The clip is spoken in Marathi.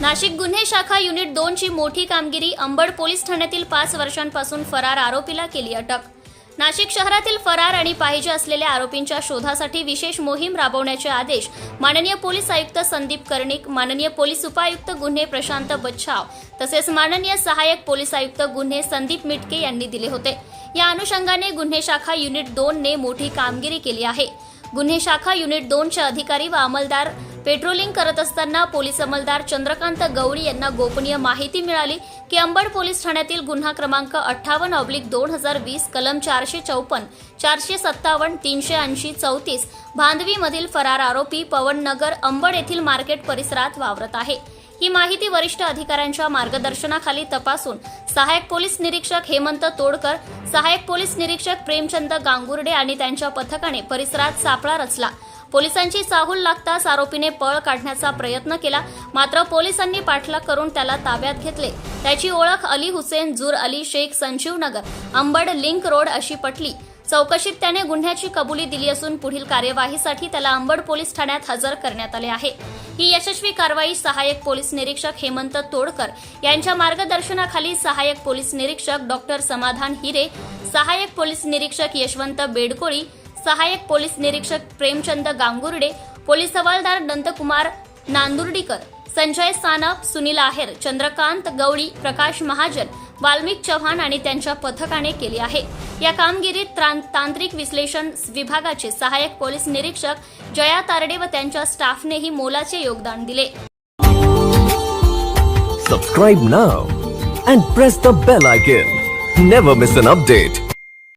नाशिक गुन्हे शाखा युनिट दोनची मोठी कामगिरी. अंबड पोलीस ठाण्यातील पाच वर्षांपासून फरार आरोपीला केली अटक. नाशिक शहरातील फरार आणि पाहिजे असलेल्या आरोपींच्या शोधासाठी विशेष मोहीम राबवण्याचे आदेश माननीय पोलीस आयुक्त संदीप कर्णिक माननीय पोलीस उपायुक्त गुन्हे प्रशांत बच्छाव तसेच माननीय सहाय्यक पोलीस आयुक्त गुन्हे संदीप मिटके यांनी दिले होते. या अनुषंगाने गुन्हे शाखा युनिट दोन ने मोठी कामगिरी केली आहे. गुन्हे शाखा युनिट दोनचे अधिकारी व अंमलदार पेट्रोलिंग करत असताना पोलीस अंमलदार चंद्रकांत गवळी यांना गोपनीय माहिती मिळाली की अंबड पोलीस ठाण्यातील गुन्हा क्रमांक अठ्ठावन्न ऑब्लिक दोन हजार वीस कलम चारशे चौपन्न चारशे सत्तावन्न तीनशे ऐंशी चौतीस भांदवीमधील फरार आरोपी पवन नगर अंबड येथील मार्केट परिसरात वावरत आहे. ही माहिती वरिष्ठ अधिकाऱ्यांच्या मार्गदर्शनाखाली तपासून सहाय्यक पोलीस निरीक्षक हेमंत तोडकर सहाय्यक पोलीस निरीक्षक प्रेमचंद गांगुर्डे आणि त्यांच्या पथकाने परिसरात सापळा रचला. पोलिसांची चाहूल लागताच आरोपीने पळ काढण्याचा प्रयत्न केला. मात्र पोलिसांनी पाठलाग करून त्याला ताब्यात घेतले. त्याची ओळख अली हुसेन जूर अली शेख संजीव नगर अंबड लिंक रोड अशी पटली. चौकशीत त्याने गुन्ह्याची कबुली दिली असून पुढील कार्यवाहीसाठी त्याला अंबड पोलीस ठाण्यात हजर करण्यात आले आहे. ही यशस्वी कारवाई सहाय्यक पोलीस निरीक्षक हेमंत तोडकर यांच्या मार्गदर्शनाखाली सहाय्यक पोलीस निरीक्षक डॉक्टर समाधान हिरे सहाय्यक पोलीस निरीक्षक यशवंत बेडकोळी सहाय्यक पोलीस निरीक्षक प्रेमचंद गांगुर्डे पोलीस हवालदार नंदकुमार नांदुर्डीकर संजय सानप सुनील आहेर चंद्रकांत गवळी प्रकाश महाजन वाल्मिक चव्हाण आणि त्यांच्या पथकाने केली आहे. या कामगिरीत त्रां- तांत्रिक विश्लेषण विभागाचे सहाय्यक पोलीस निरीक्षक जया तारडे व त्यांच्या स्टाफनेही मोलाचे योगदान दिले. Subscribe now and press the bell icon never miss an update